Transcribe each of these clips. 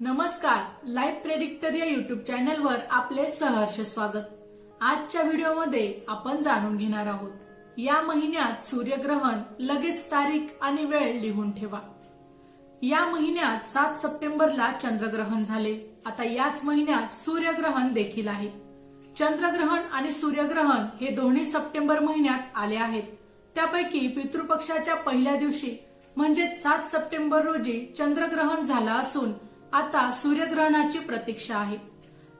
नमस्कार live predictor या YouTube चॅनलवर आपले सहर्ष स्वागत. आजच्या व्हिडिओमध्ये आपण जाणून घेणार आहोत. या महिन्यात सूर्यग्रहण लगेच तारीख आणि वेळ लिहून ठेवा. या महिन्यात सात सप्टेंबरला चंद्रग्रहण झाले. आता याच महिन्यात सूर्यग्रहण देखील आहे. चंद्रग्रहण आणि सूर्यग्रहण हे दोन्ही सप्टेंबर महिन्यात आले आहेत. त्यापैकी पितृपक्षाच्या पहिल्या दिवशी म्हणजेच सात सप्टेंबर रोजी चंद्रग्रहण झालं असून आता सूर्यग्रहणाची प्रतीक्षा आहे.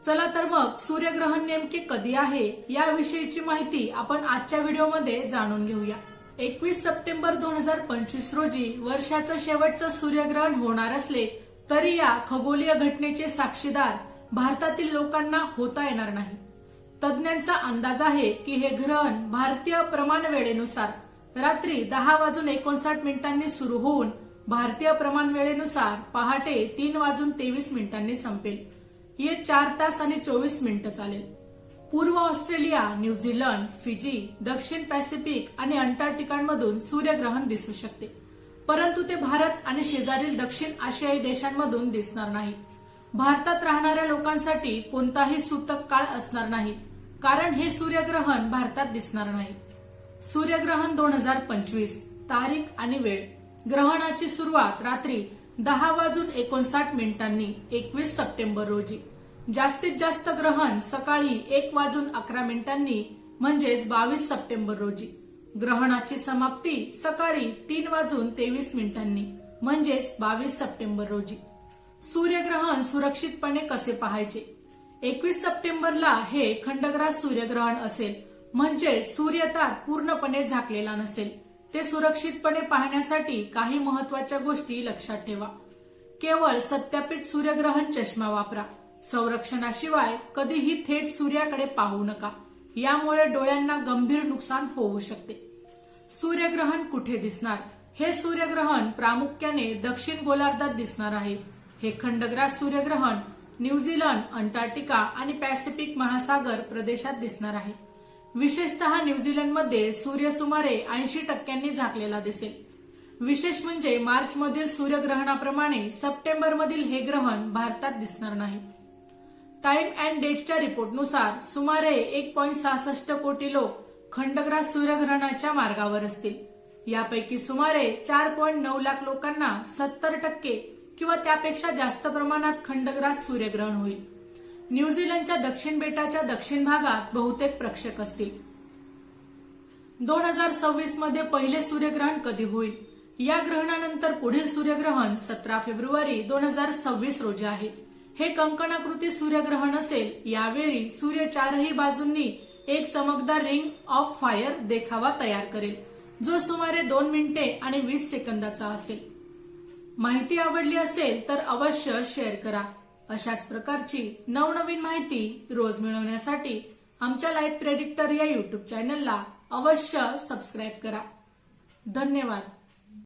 चला तर मग सूर्यग्रहण नेमके कधी आहे याविषयीची माहिती आपण आजच्या व्हिडिओमध्ये जाणून घेऊया. एकवीस सप्टेंबर दोन हजार पंचवीस रोजी वर्षाचं शेवटचं सूर्यग्रहण होणार असले तरी या खगोलीय घटनेचे साक्षीदार भारतातील लोकांना होता येणार नाही. तज्ज्ञांचा अंदाज आहे की हे ग्रहण भारतीय प्रमाण वेळेनुसार रात्री दहा वाजून एकोणसाठ मिनिटांनी सुरू होऊन भारतीय प्रमाण वेळेनुसार पहाटे तीन वाजून तेवीस मिनिटांनी संपेल. हे चार तास आणि चोवीस मिनिटं चालेल. पूर्व ऑस्ट्रेलिया न्यूझीलंड फिजी दक्षिण पॅसिफिक आणि अंटार्क्टिकांमधून सूर्यग्रहण दिसू शकते. परंतु ते भारत आणि शेजारील दक्षिण आशियाई देशांमधून दिसणार नाही. भारतात राहणाऱ्या लोकांसाठी कोणताही सूतक काळ असणार नाही कारण हे सूर्यग्रहण भारतात दिसणार नाही. सूर्यग्रहण दोन हजार पंचवीस तारीख आणि वेळ. ग्रहणाची सुरुवात रात्री दहा वाजून एकोणसाठ मिनिटांनी एकवीस सप्टेंबर रोजी. जास्तीत जास्त ग्रहण सकाळी एक वाजून अकरा मिनिटांनी म्हणजेच बावीस सप्टेंबर रोजी. ग्रहणाची समाप्ती सकाळी तीन वाजून तेवीस मिनिटांनी म्हणजेच बावीस सप्टेंबर रोजी. सूर्यग्रहण सुरक्षितपणे कसे पाहायचे? एकवीस सप्टेंबरला हे खंडग्रास सूर्यग्रहण असेल म्हणजे सूर्यतात पूर्णपणे झाकलेला नसेल. ते सुरक्षितपणे पाहण्यासाठी काही महत्त्वाच्या गोष्टी लक्षात ठेवा. केवळ सत्यापित सूर्यग्रहण चष्मा वापरा. संरक्षणाशिवाय कधीही थेट सूर्याकडे पाहू नका. यामुळे डोळ्यांना गंभीर नुकसान होऊ शकते. सूर्यग्रहण कुठे दिसणार? हे सूर्यग्रहण प्रामुख्याने दक्षिण गोलार्धात दिसणार आहे. हे खंडग्रास सूर्यग्रहण न्यूझीलंड अंटार्क्टिका आणि पॅसिफिक महासागर प्रदेशात दिसणार आहे. विशेषतः न्यूझीलंडमध्ये सूर्य सुमारे ऐंशी टक्क्यांनी झाकलेला दिसेल. विशेष म्हणजे मार्चमधील सूर्यग्रहणाप्रमाणे सप्टेंबरमधील हे ग्रहण भारतात दिसणार नाही. टाइम अँड डेटच्या रिपोर्टनुसार सुमारे एक पॉईंट सहासष्ट कोटी लोक खंडग्रास सूर्यग्रहणाच्या मार्गावर असतील. यापैकी सुमारे चार पॉईंट नऊ लाख लोकांना सत्तर टक्के किंवा त्यापेक्षा जास्त प्रमाणात खंडग्रास सूर्यग्रहण होईल. न्यूझीलंडच्या दक्षिण बेटाच्या दक्षिण भागात बहुतेक प्रेक्षक असतील. दोन हजार सव्वीसमध्ये पहिले सूर्यग्रहण कधी होईल? या ग्रहणानंतर पुढील सूर्यग्रहण सतरा फेब्रुवारी दोन हजार सव्वीस रोजी आहे. हे कंकणाकृती सूर्यग्रहण असेल यावेळी सूर्य चारही बाजूंनी एक चमकदार रिंग ऑफ फायर देखावा तयार करेल जो सुमारे दोन मिनिटे आणि वीस सेकंदाचा असेल. माहिती आवडली असेल तर अवश्य शेअर करा. अशाच प्रकारची नवनवीन माहिती रोज मिळवण्यासाठी आमच्या लाईफ प्रेडिक्टर या युट्यूब चॅनलला अवश्य सबस्क्राईब करा. धन्यवाद.